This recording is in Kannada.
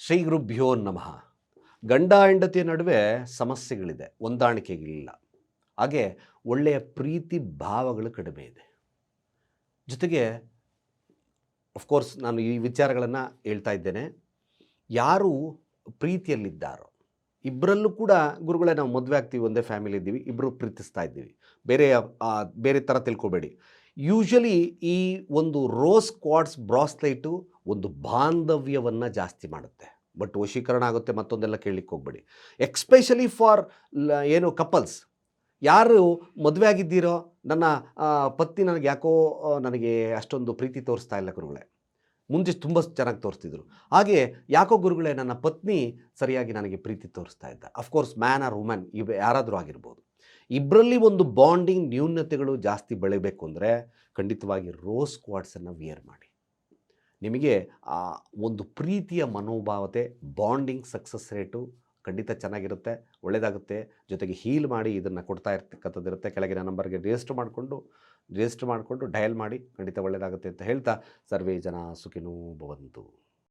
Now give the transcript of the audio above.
ಶ್ರೀ ಗುರುಭ್ಯೋ ನಮಃ. ಗಂಡ ಹೆಂಡತಿಯ ನಡುವೆ ಸಮಸ್ಯೆಗಳಿದೆ, ಹೊಂದಾಣಿಕೆಗಳಿಲ್ಲ. ಹಾಗೆ ಒಳ್ಳೆಯ ಪ್ರೀತಿ ಭಾವಗಳು ಕಡಿಮೆ ಇದೆ. ಜೊತೆಗೆ ಅಫ್ಕೋರ್ಸ್ ನಾನು ಈ ವಿಚಾರಗಳನ್ನು ಹೇಳ್ತಾ ಇದ್ದೇನೆ. ಯಾರು ಪ್ರೀತಿಯಲ್ಲಿದ್ದಾರೋ ಇಬ್ಬರಲ್ಲೂ ಕೂಡ ಗುರುಗಳೇ, ನಾವು ಮದುವೆ ಆಗ್ತೀವಿ, ಒಂದೇ ಫ್ಯಾಮಿಲಿ ಇದ್ದೀವಿ ಇಬ್ಬರು ಪ್ರೀತಿಸ್ತಾ ಇದ್ದೀವಿ. ಬೇರೆ ಬೇರೆ ಥರ ತಿಳ್ಕೊಬೇಡಿ. ಯೂಶಲಿ ಈ ಒಂದು ರೋಸ್ ಕ್ವಾಡ್ಸ್ ಬ್ರಾಸ್ಲೈಟು ಒಂದು ಬಾಂಧವ್ಯವನ್ನು ಜಾಸ್ತಿ ಮಾಡುತ್ತೆ. ಬಟ್ ವಶೀಕರಣ ಆಗುತ್ತೆ ಮತ್ತೊಂದೆಲ್ಲ ಕೇಳಲಿಕ್ಕೆ ಹೋಗ್ಬೇಡಿ. ಎಕ್ಸ್ಪೆಷಲಿ ಫಾರ್ ಏನು ಕಪಲ್ಸ್ ಯಾರು ಮದುವೆ ಆಗಿದ್ದೀರೋ, ನನ್ನ ಪತ್ನಿ ನನಗೆ ಯಾಕೋ ನನಗೆ ಅಷ್ಟೊಂದು ಪ್ರೀತಿ ತೋರಿಸ್ತಾ ಇಲ್ಲ ಗುರುಗಳೇ. ಮುಂಚೆ ತುಂಬ ಚೆನ್ನಾಗಿ ತೋರಿಸ್ತಿದ್ರು. ಹಾಗೆ ಯಾಕೋ ಗುರುಗಳೇ, ನನ್ನ ಪತ್ನಿ ಸರಿಯಾಗಿ ನನಗೆ ಪ್ರೀತಿ ತೋರಿಸ್ತಾ ಇದ್ದ. ಅಫ್ಕೋರ್ಸ್ ಮ್ಯಾನ್ ಆರ್ ವುಮೆನ್ ಇವ್ ಯಾರಾದರೂ ಆಗಿರ್ಬೋದು. ಇಬ್ಬರಲ್ಲಿ ಒಂದು ಬಾಂಡಿಂಗ್ ನ್ಯೂನ್ಯತೆಗಳು ಜಾಸ್ತಿ ಬೆಳಿಬೇಕು ಅಂದರೆ ಖಂಡಿತವಾಗಿ ರೋಸ್ ಕ್ವಾಡ್ಸನ್ನು ವಿಯರ್ ಮಾಡಿ. ನಿಮಗೆ ಆ ಒಂದು ಪ್ರೀತಿಯ ಮನೋಭಾವತೆ ಬಾಂಡಿಂಗ್ ಸಕ್ಸಸ್ ರೇಟು ಖಂಡಿತ ಚೆನ್ನಾಗಿರುತ್ತೆ ಒಳ್ಳೆಯದಾಗುತ್ತೆ ಜೊತೆಗೆ ಹೀಲ್ ಮಾಡಿ ಇದನ್ನು ಕೊಡ್ತಾ ಇರ್ತಕ್ಕಂಥದ್ದಿರುತ್ತೆ ಕೆಳಗಿನ ನಂಬರ್ಗೆ ರಿಜಿಸ್ಟರ್ ಮಾಡಿಕೊಂಡು ರಿಜಿಸ್ಟರ್ ಮಾಡಿಕೊಂಡು ಡಯಲ್ ಮಾಡಿ ಖಂಡಿತ ಒಳ್ಳೆಯದಾಗುತ್ತೆ ಅಂತ ಹೇಳ್ತಾ ಸರ್ವೇ ಜನ ಸುಖಿನೂ ಭವಂತು.